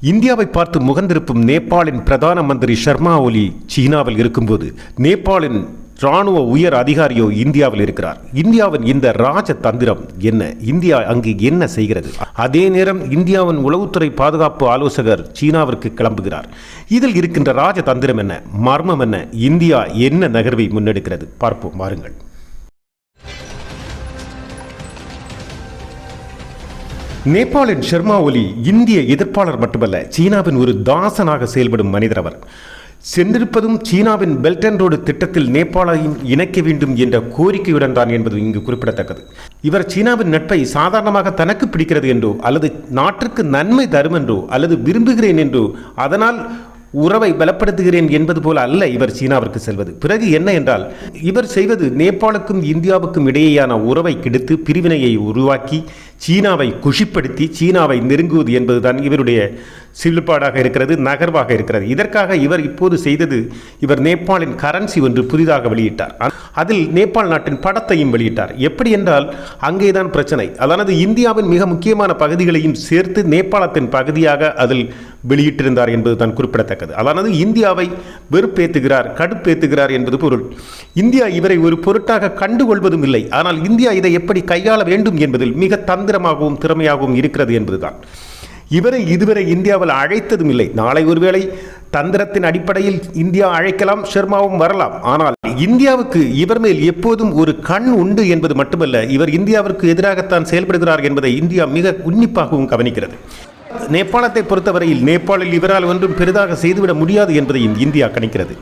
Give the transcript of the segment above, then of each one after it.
இந்தியாவை பார்த்து முகந்திருப்பும் நேபாளின் பிரதான மந்திரி ஷர்மா ஒலி சீனாவில் இருக்கும்போது நேபாளின் ராணுவ உயர் அதிகாரியோ இந்தியாவில் இருக்கிறார். இந்தியாவின் இந்த ராஜ தந்திரம் என்ன? இந்தியா அங்கு என்ன செய்கிறது? அதே நேரம் இந்தியாவின் உளவுத்துறை பாதுகாப்பு ஆலோசகர் சீனாவிற்கு கிளம்புகிறார். இதில் இருக்கின்ற ராஜ தந்திரம் என்ன? மர்மம் என்ன? இந்தியா என்ன நகர்வை முன்னெடுக்கிறது? பார்ப்போம் வாருங்கள். நேபாளின் ஷர்மா ஒலி இந்திய எதிர்ப்பாளர் மட்டுமல்ல சீனாவின் ஒரு தாசனாக செயல்படும் மனிதர் அவர். சென்றிருப்பதும் சீனாவின் பெல்ட் அண்ட் ரோடு திட்டத்தில் நேபாளையும் இணைக்க வேண்டும் என்ற கோரிக்கையுடன் தான் என்பது இங்கு குறிப்பிடத்தக்கது. இவர் சீனாவின் நட்பை சாதாரணமாக தனக்கு பிடிக்கிறது என்றோ அல்லது நாட்டிற்கு நன்மை தரும் என்றோ அல்லது விரும்புகிறேன் என்றோ அதனால் உறவை பலப்படுத்துகிறேன் என்பது போல அல்ல இவர் சீனாவிற்கு செல்வது. பிறகு என்ன என்றால் இவர் செய்வது நேபாளுக்கும் இந்தியாவுக்கும் இடையேயான உறவை கெடுத்து பிரிவினையை உருவாக்கி சீனாவை குஷிப்படுத்தி சீனாவை நெருங்குவது என்பதுதான் இவருடைய சில்பாடாக இருக்கிறது நகர்வாக இருக்கிறது. இதற்காக இவர் இப்போது செய்தது இவர் நேபாளின் கரன்சி ஒன்று புதிதாக வெளியிட்டார். அதில் நேபாள் நாட்டின் படத்தையும் வெளியிட்டார். எப்படி என்றால் அங்கேதான் பிரச்சனை. அதானது இந்தியாவின் மிக முக்கியமான பகுதிகளையும் சேர்த்து நேபாளத்தின் பகுதியாக அதில் வெளியிட்டிருந்தார் என்பது தான் குறிப்பிடத்தக்கது. அதானது இந்தியாவை வெறுப்பேத்துகிறார் கடுப்பேத்துகிறார் என்பது பொருள். இந்தியா இவரை ஒரு பொருட்டாக கண்டுகொள்வதும் இல்லை. ஆனால் இந்தியா இதை எப்படி கையாள வேண்டும் என்பதில் மிக தந்திரமாகவும் திறமையாகவும் இருக்கிறது என்பதுதான். இவரை இதுவரை இந்தியாவில் அழைத்ததும் இல்லை. நாளை ஒருவேளை தந்திரத்தின் அடிப்படையில் இந்தியா அழைக்கலாம் ஷர்மாவும் வரலாம். ஆனால் இந்தியாவுக்கு இவர் மேல் எப்போதும் ஒரு கண் உண்டு என்பது மட்டுமல்ல இவர் இந்தியாவிற்கு எதிராகத்தான் செயல்படுகிறார் என்பதை இந்தியா மிக உன்னிப்பாகவும் கவனிக்கிறது. நேபாளத்தை பொறுத்தவரையில் நேபாளில் இவரால் ஒன்றும் பெரிதாக செய்துவிட முடியாது என்பதையும் இந்தியா கணிக்கிறது.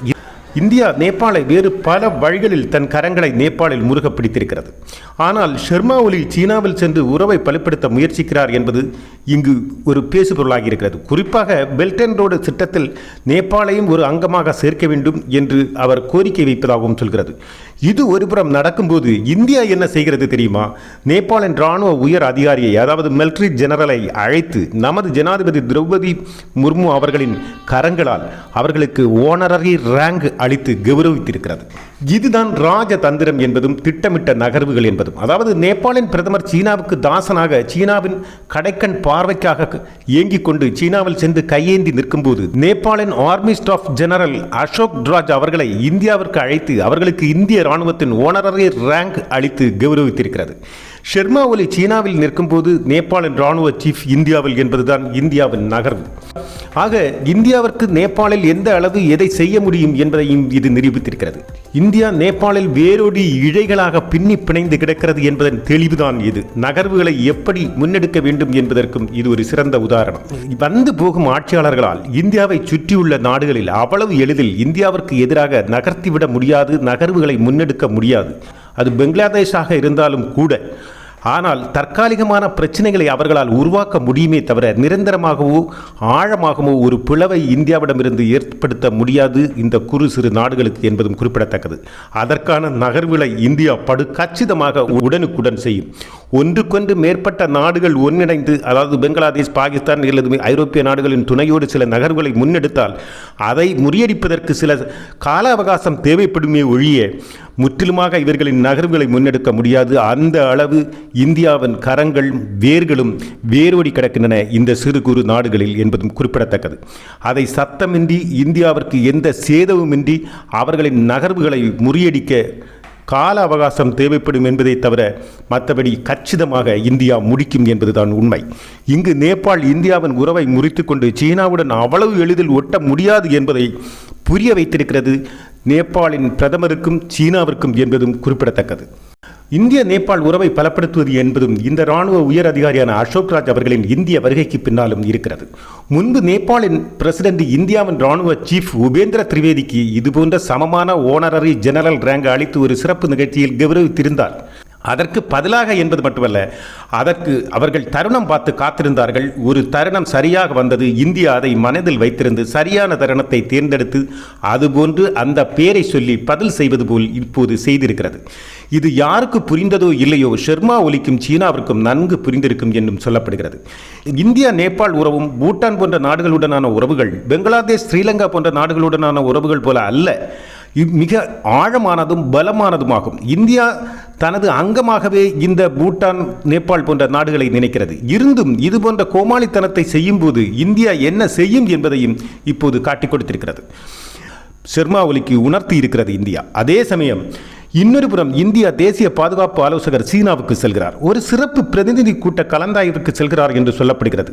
இந்தியா நேபாளை வேறு பல வழிகளில் தன் கரங்களை நேபாளில் முருக பிடித்திருக்கிறது ஆனால் ஷர்மா ஒலி சீனாவில் சென்று உறவை பலப்படுத்த முயற்சிக்கிறார் என்பது இங்கு ஒரு பேசுபொருளாகி இருக்கிறது குறிப்பாக பெல்ட் அண்ட் ரோடு திட்டத்தில் நேபாளையும் ஒரு அங்கமாக சேர்க்க வேண்டும் என்று அவர் கோரிக்கை வைப்பதாகவும் சொல்கிறது. இது ஒருபுறம் நடக்கும்போது இந்தியா என்ன செய்கிறது தெரியுமா? நேபாளின் ராணுவ உயர் அதிகாரியை அதாவது மிலிட்ரி ஜெனரலை அழைத்து நமது ஜனாதிபதி திரௌபதி முர்மு அவர்களின் கரங்களால் அவர்களுக்கு ஓனரரி ரேங்க் அளித்து கௌரவித்திருக்கிறது. இதுதான் ராஜதந்திரம் என்பதும் திட்டமிட்ட நகர்வுகள் என்பதும். அதாவது நேபாளின் பிரதமர் சீனாவுக்கு தாசனாக சீனாவின் கடைக்கண் பார்வைக்காக இயங்கிக் கொண்டு சீனாவில் சென்று கையேந்தி நிற்கும்போது நேபாளின் army staff general Ashok Raj அவர்களை இந்தியாவிற்கு அழைத்து அவர்களுக்கு இந்திய ராணுவத்தின் ஓனரரி ரேங்க் அளித்து கௌரவித்திருக்கிறது. ஷெர்மா ஒலி சீனாவில் நிற்கும்போது நேபாளின் ராணுவ சீஃப் இந்தியாவில் என்பதுதான் இந்தியாவின் நகர்வு. ஆக இந்தியாவிற்கு நேபாளில் எந்த அளவு எதை செய்ய முடியும் என்பதையும் இது நிரூபித்திருக்கிறது. இந்தியா நேபாளில் வேரோடி இழைகளாக பின்னி பிணைந்து கிடக்கிறது என்பதன் தெளிவுதான் இது. நகர்வுகளை எப்படி முன்னெடுக்க வேண்டும் என்பதற்கும் இது ஒரு சிறந்த உதாரணம். வந்து போகும் ஆட்சியாளர்களால் இந்தியாவை சுற்றியுள்ள நாடுகளில் அவ்வளவு எளிதில் இந்தியாவிற்கு எதிராக நகர்த்திவிட முடியாது நகர்வுகளை முன்னெடுக்க முடியாது. அது பங்களாதேஷாக இருந்தாலும் கூட ஆனால் தற்காலிகமான பிரச்சனைகளை அவர்களால் உருவாக்க முடியுமே தவிர நிரந்தரமாகவோ ஆழமாகவோ ஒரு பிளவை இந்தியாவிடமிருந்து ஏற்படுத்த முடியாது இந்த குறு சிறு நாடுகளுக்கு என்பதும் குறிப்பிடத்தக்கது. அதற்கான நகர்வுகளை இந்தியா படு கச்சிதமாக உடனுக்குடன் செய்யும். ஒன்றுக்கொன்று மேற்பட்ட நாடுகள் ஒன்றிணைந்து அதாவது பங்களாதேஷ் பாகிஸ்தான் அல்லது ஐரோப்பிய நாடுகளின் துணையோடு சில நகர்வுகளை முன்னெடுத்தால் அதை முறியடிப்பதற்கு சில கால அவகாசம் தேவைப்படுமே ஒழிய முற்றிலுமாக இவர்களின் நகர்வுகளை முன்னெடுக்க முடியாது. அந்த அளவு இந்தியாவின் கரங்கள் வேர்களும் வேரோடி கிடக்கின்றன இந்த சிறு குறு நாடுகளில் என்பதும் குறிப்பிடத்தக்கது. அதை சத்தமின்றி இந்தியாவிற்கு எந்த சேதவுமின்றி அவர்களின் நகர்வுகளை முறியடிக்க கால அவகாசம் தேவைப்படும் என்பதை தவிர மற்றபடி கச்சிதமாக இந்தியா முடிக்கும் என்பதுதான் உண்மை. இங்கு நேபாள் இந்தியாவின் உறவை முறித்துக்கொண்டு சீனாவுடன் அவ்வளவு எளிதில் ஒட்ட முடியாது என்பதை புரிய வைத்திருக்கிறது நேபாளின் பிரதமருக்கும் சீனாவிற்கும் என்பதும் குறிப்பிடத்தக்கது. இந்திய நேபாள் உறவை பலப்படுத்துவது என்பதும் இந்த ராணுவ உயர் அதிகாரியான அசோக் ராஜ் அவர்களின் இந்திய வருகைக்கு பின்னாலும் இருக்கிறது. முன்பு நேபாளின் பிரசிடென்ட் இந்தியாவின் ராணுவ சீஃப் உபேந்திர திரிவேதிக்கு இதுபோன்ற சமமான ஓனரரி ஜெனரல் ரேங்க் அளித்து ஒரு சிறப்பு நிகழ்ச்சியில் கௌரவித்திருந்தார். அதற்கு பதிலாக என்பது மட்டுமல்ல அதற்கு அவர்கள் தருணம் பார்த்து காத்திருந்தார்கள். ஒரு தருணம் சரியாக வந்தது. இந்தியா அதை மனதில் வைத்திருந்து சரியான தருணத்தை தேர்ந்தெடுத்து அதுபோன்று அந்த பேரை சொல்லி பதில் செய்வது போல் இப்போது செய்திருக்கிறது. இது யாருக்கு புரிந்ததோ இல்லையோ ஷெர்மா ஒலிக்கும் சீனாவிற்கும் நன்கு புரிந்திருக்கும் என்றும் சொல்லப்படுகிறது. இந்தியா நேபாள் உறவும் பூட்டான் போன்ற நாடுகளுடனான உறவுகள் பங்களாதேஷ் ஸ்ரீலங்கா போன்ற நாடுகளுடனான உறவுகள் போல அல்ல. மிக ஆழமானதும் பலமானதுமாகும். இந்தியா தனது அங்கமாகவே இந்த பூட்டான் நேபாள் போன்ற நாடுகளை நினைக்கிறது. இருந்தும் இது போன்ற கோமாளித்தனத்தை செய்யும்போது இந்தியா என்ன செய்யும் என்பதையும் இப்போது காட்டிக் கொடுத்திருக்கிறது. ஷர்மா ஒலிக்கு உணர்த்தி இருக்கிறது இந்தியா. அதே சமயம் இன்னொரு புறம் இந்தியா தேசிய பாதுகாப்பு ஆலோசகர் சீனாவுக்கு செல்கிறார். ஒரு சிறப்பு பிரதிநிதி கூட்ட கலந்தாய்வுக்கு செல்கிறார் என்று சொல்லப்படுகிறது.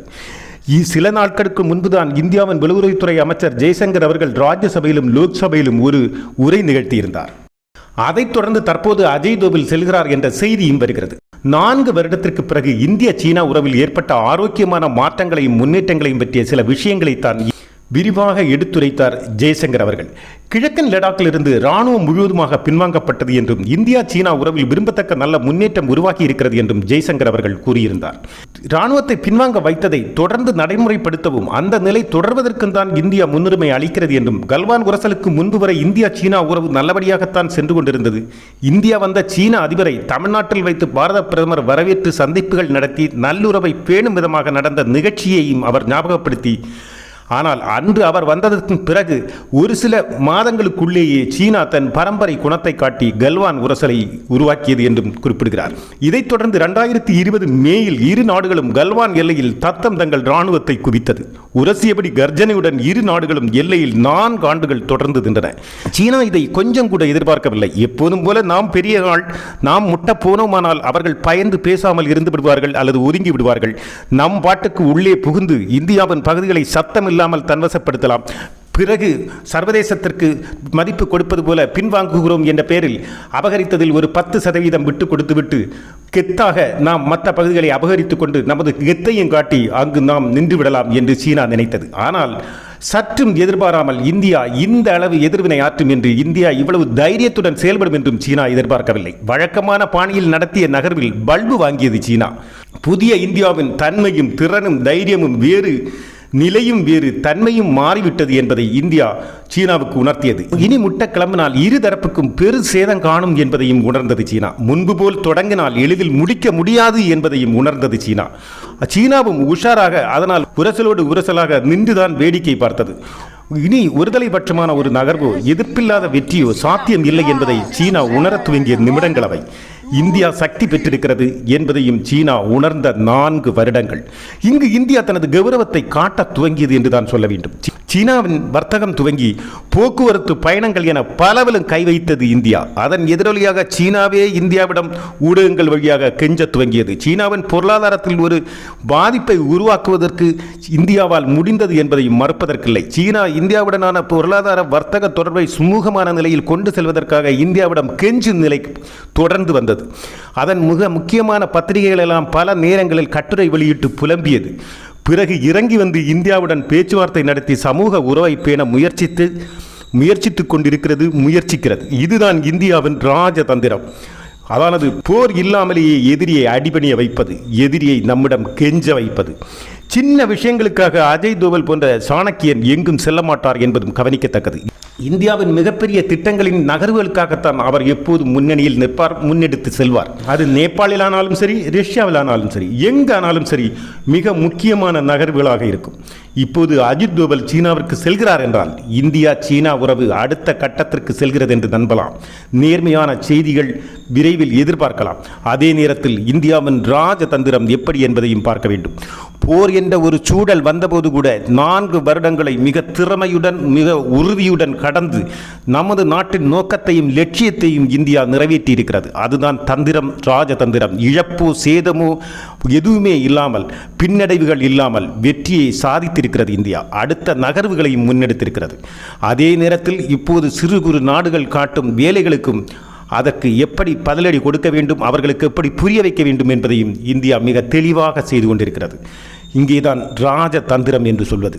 சில நாட்களுக்கு முன்புதான் இந்தியாவின் வெளியுறவுத்துறை அமைச்சர் ஜெய்சங்கர் அவர்கள் ராஜ்யசபையிலும் லோக்சபையிலும் ஒரு உரை நிகழ்த்தியிருந்தார். அதைத் தொடர்ந்து தற்போது அஜய் தோவில் செல்கிறார் என்ற செய்தியும் வருகிறது. நான்கு வருடத்திற்கு பிறகு இந்திய சீனா உறவில் ஏற்பட்ட ஆரோக்கியமான மாற்றங்களையும் முன்னேற்றங்களையும் பற்றிய சில விஷயங்களை தான் விரிவாக எடுத்துரைத்தார் ஜெய்சங்கர் அவர்கள். கிழக்கன் லடாக்கிலிருந்து ராணுவம் முழுவதுமாக பின்வாங்கப்பட்டது என்றும் இந்தியா சீனா உறவில் விரும்பத்தக்க நல்ல முன்னேற்றம் உருவாகி இருக்கிறது என்றும் ஜெய்சங்கர் அவர்கள் கூறியிருந்தார். ராணுவத்தை பின்வாங்க வைத்ததை தொடர்ந்து நடைமுறைப்படுத்தவும் அந்த நிலை தொடர்வதற்கும் தான் இந்தியா முன்னுரிமை அளிக்கிறது என்றும் கல்வான் உரசலுக்கு முன்பு வரை இந்தியா சீனா உறவு நல்லபடியாகத்தான் சென்று கொண்டிருந்தது. இந்தியா வந்த சீன அதிபரை தமிழ்நாட்டில் வைத்து பாரத பிரதமர் வரவேற்று சந்திப்புகள் நடத்தி நல்லுறவை பேணும் விதமாக நடந்த நிகழ்ச்சியையும் அவர் ஞாபகப்படுத்தி ஆனால் அன்று அவர் வந்ததற்கு பிறகு ஒரு சில மாதங்களுக்குள்ளேயே சீனா தன் பரம்பரை குணத்தை காட்டி கல்வான் உரசலை உருவாக்கியது என்றும் குறிப்பிடுகிறார். இதைத் தொடர்ந்து இரண்டாயிரத்தி இருபது மேயில் இரு நாடுகளும் கல்வான் எல்லையில் தத்தம் தங்கள் இராணுவத்தை குவித்தது. உரசியபடி கர்ஜனையுடன் இரு நாடுகளும் எல்லையில் நான்கு ஆண்டுகள் தொடர்ந்து நின்றன. சீனா இதை கொஞ்சம் கூட எதிர்பார்க்கவில்லை. எப்போதும் போல நாம் பெரிய நாள் நாம் முட்ட போனோமானால் அவர்கள் பயந்து பேசாமல் இருந்து விடுவார்கள் அல்லது ஒதுங்கி விடுவார்கள். நம் பாட்டுக்கு உள்ளே புகுந்து இந்தியாவின் பகுதிகளை சத்தமில்லை இல்லாமல் தன்வசப்படுத்தலாம். பிறகு சர்வதேசத்திற்கு மதிப்பு கொடுப்பது போல பின்வாங்குகிறோம் என்ற பெயரில் அபகரித்ததில் ஒரு பத்து சதவீதம் விட்டு கொடுத்துவிட்டு கெத்தாக நாம் மற்ற பகுதிகளை அபகரித்து கொண்டு நமது கெத்தையும் காட்டி அங்கு நாம் நின்றுவிடலாம் என்று சீனா நினைத்தது. ஆனால் சற்றும் எதிர்பாராமல் இந்தியா இந்த அளவு எதிர்வினை ஆற்றும் என்று இந்தியா இவ்வளவு தைரியத்துடன் செயல்படும் என்றும் சீனா எதிர்பார்க்கவில்லை. வழக்கமான பாணியில் நடத்திய நகர்வில் பல்பு வாங்கியது சீனா. புதிய இந்தியாவின் தன்மையும் திறனும் தைரியமும் வேறு நிலையும் வேறு தன்மையும் மாறிவிட்டது என்பதை இந்தியா சீனாவுக்கு உணர்த்தியது. இனி முட்ட கிளம்பினால் இரு தரப்புக்கும் பெரு சேதம் காணும் என்பதையும் உணர்ந்தது சீனா. முன்பு போல் தொடங்கினால் எளிதில் முடிக்க முடியாது என்பதையும் உணர்ந்தது சீனா. சீனாவும் உஷாராக அதனால் உரசலோடு உரசலாக நின்றுதான் வேடிக்கை பார்த்தது. இனி ஒருதலைபட்சமான ஒரு நகர்வோ எதிர்ப்பில்லாத வெற்றியோ சாத்தியம் இல்லை என்பதை சீனா உணர துவங்கிய நிமிடங்கள் அவை இந்தியா சக்தி பெற்றிருக்கிறது என்பதையும் சீனா உணர்ந்த நான்கு வருடங்கள். இங்கு இந்தியா தனது கௌரவத்தை காட்டத் துவங்கியது என்று தான் சொல்ல வேண்டும். சீனாவின் வர்த்தகம் துவங்கி போக்குவரத்து பயணங்கள் என பலவிலும் கை வைத்தது இந்தியா. அதன் எதிரொலியாக சீனாவே இந்தியாவிடம் ஊடகங்கள் வழியாக கெஞ்ச துவங்கியது. சீனாவின் பொருளாதாரத்தில் ஒரு பாதிப்பை உருவாக்குவதற்கு இந்தியாவால் முடிந்தது என்பதையும் மறுப்பதற்கில்லை. சீனா இந்தியாவுடனான பொருளாதார வர்த்தக தொடர்பை சுமூகமான நிலையில் கொண்டு செல்வதற்காக இந்தியாவிடம் கெஞ்சும் நிலை தொடர்ந்து வந்தது. அதன் மிக முக்கியமான பத்திரிகைகளெல்லாம் பல நேரங்களில் கட்டுரை வெளியிட்டு புலம்பியது. பிறகு இறங்கி வந்து இந்தியாவுடன் பேச்சுவார்த்தை நடத்தி சமூக உறவை பேண முயற்சித்து முயற்சித்துக் கொண்டிருக்கிறது முயற்சிக்கிறது. இதுதான் இந்தியாவின் ராஜதந்திரம். அதானது போர் இல்லாமலேயே எதிரியை அடிபணிய வைப்பது எதிரியை நம்மிடம் கெஞ்ச வைப்பது. சின்ன விஷயங்களுக்காக அஜய் தோவல் போன்ற சாணக்கியன் எங்கும் செல்ல மாட்டார் என்பதும் கவனிக்கத்தக்கது. இந்தியாவின் மிகப்பெரிய திட்டங்களின் நகர்வுகளுக்காகத்தான் அவர் எப்போது முன்னணியில் நிற்பார் முன்னெடுத்து செல்வார். அது நேபாளிலானாலும் சரி ரஷ்யாவிலானாலும் சரி எங்கானாலும் சரி மிக முக்கியமான நகர்வுகளாக இருக்கும். இப்போது அஜித் தோவல் சீனாவிற்கு செல்கிறார் என்றால் இந்தியா சீனா உறவு அடுத்த கட்டத்திற்கு செல்கிறது என்று நம்பலாம். நேர்மையான செய்திகள் விரைவில் எதிர்பார்க்கலாம். அதே நேரத்தில் இந்தியாவின் ராஜதந்திரம் எப்படி என்பதையும் பார்க்க வேண்டும். போர் என்ற ஒரு சூழல் வந்தபோது கூட நான்கு வருடங்களை மிக திறமையுடன் மிக உறுதியுடன் கடந்து நமது நாட்டின் நோக்கத்தையும் லட்சியத்தையும் இந்தியா நிறைவேற்றி இருக்கிறது அதுதான் தந்திரம் ராஜதந்திரம். இழப்போ சேதமோ எதுவுமே இல்லாமல் பின்னடைவுகள் இல்லாமல் வெற்றியை சாதித்து இருக்கிறது இந்தியா. அடுத்த நகர்வுகளையும் முன்னெடுத்திருக்கிறது. அதே நேரத்தில் இப்போது சிறு குறு நாடுகள் காட்டும் வேலைகளுக்கும் அதற்கு எப்படி பதிலடி கொடுக்க வேண்டும் அவர்களுக்கு எப்படி புரிய வைக்க வேண்டும் என்பதையும் இந்தியா மிக தெளிவாக செய்து கொண்டிருக்கிறது. இங்கேதான் ராஜதந்திரம் என்று சொல்வது.